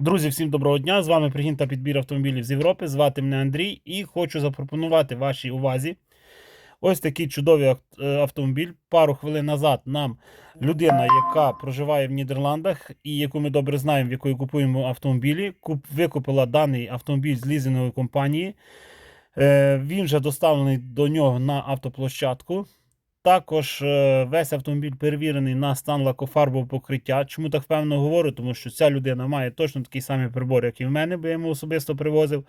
Друзі, всім доброго дня! З вами пригін та підбір автомобілів з Європи. Звати мене Андрій і хочу запропонувати вашій увазі ось такий чудовий е, автомобіль. Пару хвилин назад нам людина, яка проживає в Нідерландах і яку ми добре знаємо, в якої купуємо автомобілі, куп- викупила даний автомобіль з лізингової компанії. Е, Він вже доставлений до нього на автоплощадку. Також е, весь автомобіль перевірений на стан лакофарбового покриття. Чому так впевнено говорю? Тому що ця людина має точно такий самий прибор, як і в мене, бо я йому особисто привозив.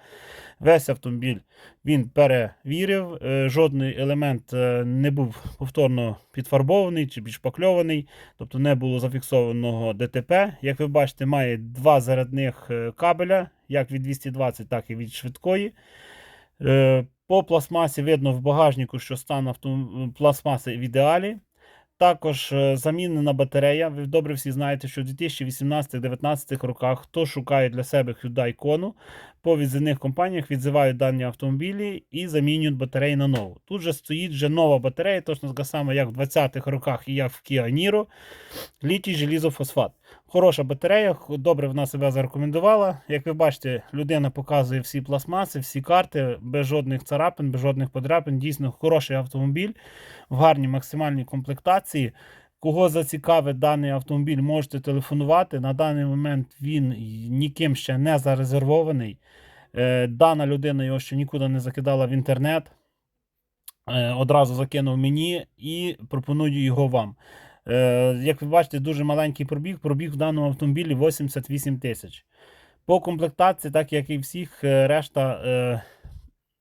Весь автомобіль він перевірив. е, Жодний елемент е, не був повторно підфарбований чи підшпакльований, тобто не було зафіксованого ДТП. Як ви бачите, має два зарядних кабеля, як від 220, так і від швидкої. По пластмасі видно в багажнику, що стан авто... пластмаси в ідеалі. Також е, замінена батарея. Ви добре всі знаєте, що в 2018-2019 роках хто шукає для себе Hyundai Kona, по відзивних компаніях відзивають дані автомобілі і замінюють батареї на нову. Тут же стоїть вже нова батарея, точно така сама, як в 20-х роках і як в Kia Niro, літій желізофосфат. Хороша батарея, добре вона себе зарекомендувала. Як ви бачите, людина показує всі пластмаси, всі карти, без жодних царапин, без жодних подряпин. Дійсно хороший автомобіль в гарній максимальній комплектації. Кого зацікавить даний автомобіль, можете телефонувати. На даний момент він ніким ще не зарезервований. Е, Дана людина його ще нікуди не закидала в інтернет. Е, Одразу закинув мені і пропоную його вам. Е, Як ви бачите, дуже маленький пробіг. Пробіг в даному автомобілі 88 тисяч. По комплектації, так як і всіх, решта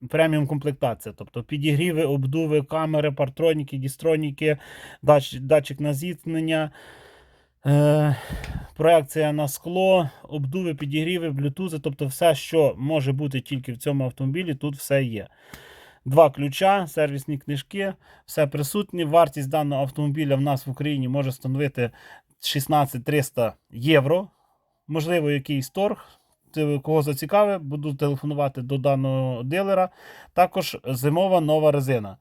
преміум комплектація. Тобто підігріви, обдуви, камери, партроніки, дістроніки, дач, датчик на зіткнення, е, проекція на скло, обдуви, підігріви, блютузи, тобто все, що може бути тільки в цьому автомобілі, тут все є. Два ключа, сервісні книжки, все присутнє. Вартість даного автомобіля в нас в Україні може становити 16 300 євро. Можливо, якийсь торг. Кого зацікавить, буду телефонувати до даного дилера. Також зимова нова резина.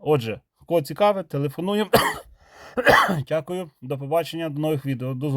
Отже, кого цікаве, телефонуємо. Дякую, до побачення, до нових відео. До зустрічі.